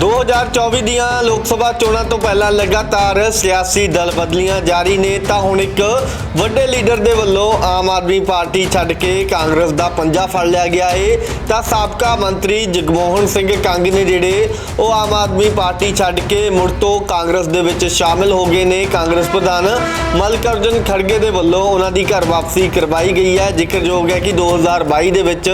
2024 ਦੀਆਂ ਲੋਕ ਸਭਾ ਚੋਣਾਂ ਤੋਂ ਪਹਿਲਾਂ ਲਗਾਤਾਰ ਸਿਆਸੀ ਦਲ ਬਦਲੀਆਂ ਜਾਰੀ ਨੇ, ਤਾਂ ਹੁਣ ਇੱਕ ਵੱਡੇ ਲੀਡਰ ਦੇ ਵੱਲੋਂ ਆਮ ਆਦਮੀ ਪਾਰਟੀ ਛੱਡ ਕੇ ਕਾਂਗਰਸ ਦਾ ਪੰਜਾ ਫੜ ਲਿਆ ਗਿਆ ਏ। ਤਾਂ ਸਾਬਕਾ ਮੰਤਰੀ ਜਗਮੋਹਨ ਸਿੰਘ ਕੰਗ ਨੇ ਜਿਹੜੇ ਉਹ ਆਮ ਆਦਮੀ ਪਾਰਟੀ ਛੱਡ ਕੇ ਮੁੜ ਤੋਂ ਕਾਂਗਰਸ ਦੇ ਵਿੱਚ ਸ਼ਾਮਿਲ ਹੋ ਗਏ ਨੇ। ਕਾਂਗਰਸ ਪ੍ਰਧਾਨ ਮਲਕਰਜਨ ਖੜਗੇ ਦੇ ਵੱਲੋਂ ਉਹਨਾਂ ਦੀ ਘਰ ਵਾਪਸੀ ਕਰਵਾਈ ਗਈ ਹੈ। ਜ਼ਿਕਰਯੋਗ ਹੈ ਕਿ 2022 ਦੇ ਵਿੱਚ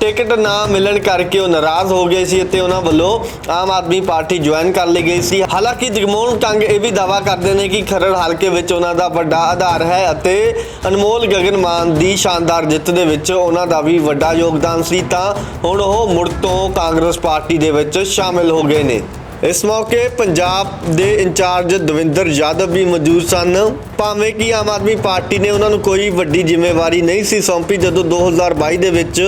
ਟਿਕਟ ਨਾ ਮਿਲਣ ਕਰਕੇ ਉਹ ਨਾਰਾਜ਼ ਹੋ ਗਏ ਸੀ ਅਤੇ ਉਹਨਾਂ ਵੱਲੋਂ ਆਮ ਆਦਮੀ ਪਾਰਟੀ ਜੁਆਇਨ ਕਰ ਲਈ ਗਈ ਸੀ। ਹਾਲਾਂਕਿ ਜਗਮੋਹਨ ਕੰਗ ਇਹ ਵੀ ਦਾਵਾ ਕਰਦੇ ਨੇ ਕਿ ਖਰੜ ਹਲਕੇ ਵਿੱਚ ਉਹਨਾਂ ਦਾ ਵੱਡਾ ਆਧਾਰ ਹੈ ਅਤੇ ਅਨਮੋਲ ਗਗਨ ਮਾਨ ਦੀ ਸ਼ਾਨਦਾਰ ਜਿੱਤ ਦੇ ਵਿੱਚ ਉਹਨਾਂ ਦਾ ਵੀ ਵੱਡਾ ਯੋਗਦਾਨ ਸੀ ਤਾਂ ਹੁਣ ਉਹ ਮੁੜ ਤੋਂ ਕਾਂਗਰਸ ਪਾਰਟੀ ਦੇ ਵਿੱਚ ਸ਼ਾਮਿਲ ਹੋ ਗਏ ਨੇ। ਇਸ ਮੌਕੇ ਪੰਜਾਬ ਦੇ ਇੰਚਾਰਜ ਦਵਿੰਦਰ ਯਾਦਵ ਵੀ ਮੌਜੂਦ ਸਨ। ਭਾਵੇਂ ਕਿ ਆਮ ਆਦਮੀ ਪਾਰਟੀ ਨੇ ਉਹਨਾਂ ਨੂੰ ਕੋਈ ਵੱਡੀ ਜ਼ਿੰਮੇਵਾਰੀ ਨਹੀਂ ਸੀ ਸੌਂਪੀ, ਜਦੋਂ 2022 ਦੇ ਵਿੱਚ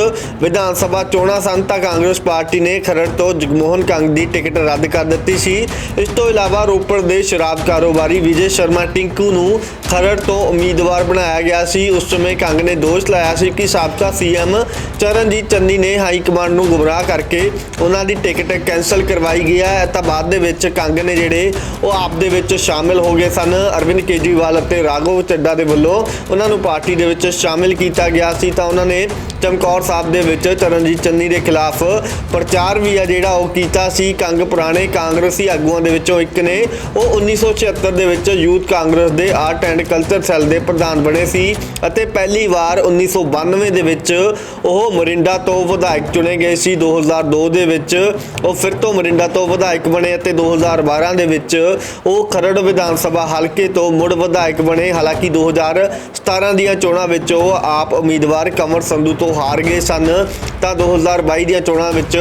ਵਿਧਾਨ ਸਭਾ ਚੋਣਾਂ ਸਨ ਤਾਂ ਕਾਂਗਰਸ ਪਾਰਟੀ ਨੇ ਖਰੜ ਤੋਂ ਜਗਮੋਹਨ ਕੰਗ ਦੀ ਟਿਕਟ ਰੱਦ ਕਰ ਦਿੱਤੀ ਸੀ। ਇਸ ਤੋਂ ਇਲਾਵਾ ਰੋਪੜ ਦੇ ਸ਼ਰਾਬ ਕਾਰੋਬਾਰੀ ਵਿਜੇ ਸ਼ਰਮਾ ਟਿੰਕੂ ਨੂੰ ਖਰੜ ਤੋਂ ਉਮੀਦਵਾਰ ਬਣਾਇਆ ਗਿਆ ਸੀ। ਉਸ ਸਮੇਂ ਕੰਗ ਨੇ ਦੋਸ਼ ਲਾਇਆ ਸੀ ਕਿ ਸਾਬਕਾ ਸੀਐਮ ਚਰਨਜੀਤ ਚੰਨੀ ਨੇ ਹਾਈ ਕਮਾਂਡ ਨੂੰ ਗੁੰਮਰਾਹ ਕਰਕੇ ਉਹਨਾਂ ਦੀ ਟਿਕਟ ਕੈਨਸਲ ਕਰਵਾਈ ਗਈ ਹੈ। ਤਾਂ ਬਾਅਦ ਦੇ ਵਿੱਚ ਕੰਗ ਨੇ ਜਿਹੜੇ ਉਹ ਆਪ ਦੇ ਵਿੱਚ ਸ਼ਾਮਿਲ ਹੋ ਗਏ ਸਨ। ਅਰਵਿੰਦ ਕੇਜਰੀਵਾਲ ਅਤੇ ਰਾਘਵ ਚੱਡਾ ਦੇ ਵੱਲੋਂ ਉਹਨਾਂ ਨੂੰ ਪਾਰਟੀ ਦੇ ਵਿੱਚ ਸ਼ਾਮਿਲ ਕੀਤਾ ਗਿਆ ਸੀ ਤਾਂ ਉਹਨਾਂ ਨੇ ਚਮਕੌਰ ਸਾਹਿਬ ਦੇ ਵਿੱਚ ਚਰਨਜੀਤ ਚੰਨੀ ਦੇ ਖਿਲਾਫ ਪ੍ਰਚਾਰ ਵੀ ਆ ਜਿਹੜਾ ਉਹ ਕੀਤਾ ਸੀ। ਕੰਗ ਪੁਰਾਣੇ ਕਾਂਗਰਸੀ ਆਗੂਆਂ ਦੇ ਵਿੱਚੋਂ ਇੱਕ ਨੇ। ਉਹ 1976 ਦੇ ਵਿੱਚ ਯੂਥ ਕਾਂਗਰਸ ਦੇ ਆਰਟ ਐਂਡ ਕਲਚਰ ਸੈੱਲ ਦੇ ਪ੍ਰਧਾਨ ਬਣੇ ਸੀ ਅਤੇ ਪਹਿਲੀ ਵਾਰ 1992 ਦੇ ਵਿੱਚ ਉਹ ਮਰਿੰਡਾ ਤੋਂ ਵਿਧਾਇਕ ਚੁਣੇ ਗਏ ਸੀ। 2002 ਦੇ ਵਿੱਚ ਉਹ ਫਿਰ ਤੋਂ ਮਰਿੰਡਾ ਤੋਂ ਵਿਧਾਇਕ ਬਣੇ ਅਤੇ 2012 ਦੇ ਵਿੱਚ ਉਹ ਖਰੜ ਵਿਧਾਨ ਸਭਾ ਹਲਕੇ ਤੋਂ ਮੁੜ ਵਿਧਾਇਕ ਬਣੇ। ਹਾਲਾਂਕਿ 2017 ਦੀਆਂ ਚੋਣਾਂ ਵਿੱਚ ਉਹ ਆਪ ਉਮੀਦਵਾਰ ਕਮਰ ਸੰਧੂ ਤੋਂ ਤੋਂ ਹਾਰ ਗਏ ਸਨ। ਤਾਂ 2022 ਦੀਆਂ ਚੋਣਾਂ ਵਿੱਚ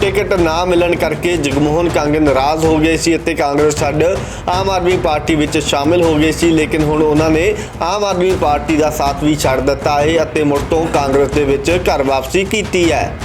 ਟਿਕਟ ਨਾ ਮਿਲਣ ਕਰਕੇ ਜਗਮੋਹਨ ਕੰਗ ਨਾਰਾਜ਼ ਹੋ ਗਏ ਸੀ ਅਤੇ ਕਾਂਗਰਸ ਛੱਡ ਆਮ ਆਦਮੀ ਪਾਰਟੀ ਵਿੱਚ ਸ਼ਾਮਿਲ ਹੋ ਗਏ ਸੀ। ਲੇਕਿਨ ਹੁਣ ਉਹਨਾਂ ਨੇ ਆਮ ਆਦਮੀ ਪਾਰਟੀ ਦਾ ਸਾਥ ਵੀ ਛੱਡ ਦਿੱਤਾ ਹੈ ਅਤੇ ਮੁੜ ਤੋਂ ਕਾਂਗਰਸ ਦੇ ਵਿੱਚ ਘਰ ਵਾਪਸੀ ਕੀਤੀ ਹੈ।